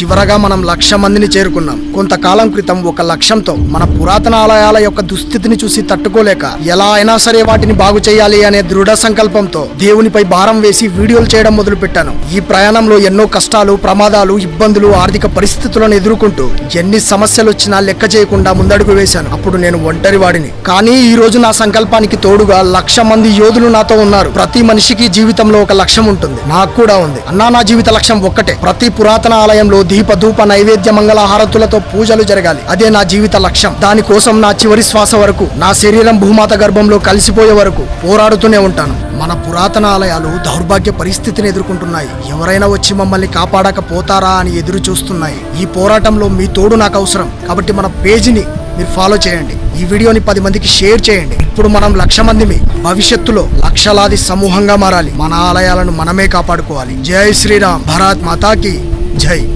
చివరగా మనం లక్ష మందిని చేరుకున్నాం. కొంతకాలం క్రితం ఒక లక్ష్యంతో మన పురాతన ఆలయాల యొక్క దుస్థితిని చూసి తట్టుకోలేక ఎలా అయినా సరే వాటిని బాగు చేయాలి అనే దృఢ సంకల్పంతో దేవునిపై భారం వేసి వీడియోలు చేయడం మొదలు పెట్టాను ఈ ప్రయాణంలో ఎన్నో కష్టాలు ప్రమాదాలు ఇబ్బందులు ఆర్థిక పరిస్థితులను ఎదుర్కొంటూ ఎన్ని సమస్యలు వచ్చినా లెక్క చేయకుండా ముందడుగు వేశాను. అప్పుడు నేను ఒంటరి వాడిని. కానీ ఈ రోజు నా సంకల్పానికి తోడుగా లక్ష మంది యోధులు నాతో ఉన్నారు. ప్రతి మనిషికి జీవితంలో ఒక లక్ష్యం ఉంటుంది. నాకు కూడా ఉంది. అన్నా నా జీవిత లక్ష్యం ఒక్కటే. ప్రతి పురాతన ఆలయంలో దీప ధూప నైవేద్య మంగళ హారతులతో పూజలు జరగాలి. అదే నా జీవిత లక్ష్యం. దానికోసం నా చివరి శ్వాస వరకు నా శరీరం భూమాత గర్భంలో కలిసిపోయే వరకు పోరాడుతూనే ఉంటాను. మన పురాతన ఆలయాలు దౌర్భాగ్య పరిస్థితిని ఎదుర్కొంటున్నాయి. ఎవరైనా వచ్చి మమ్మల్ని కాపాడకపోతారా అని ఎదురు చూస్తున్నాయి. ఈ పోరాటంలో మీ తోడు నాకు అవసరం. కాబట్టి మన పేజీని మీరు ఫాలో చేయండి. ఈ వీడియోని పది మందికి షేర్ చేయండి. ఇప్పుడు మనం లక్ష మందిమి భవిష్యత్తులో లక్షలాది సమూహంగా మారాలి. మన ఆలయాలను మనమే కాపాడుకోవాలి. జై శ్రీరామ్. భరత్ మాతాకి జై.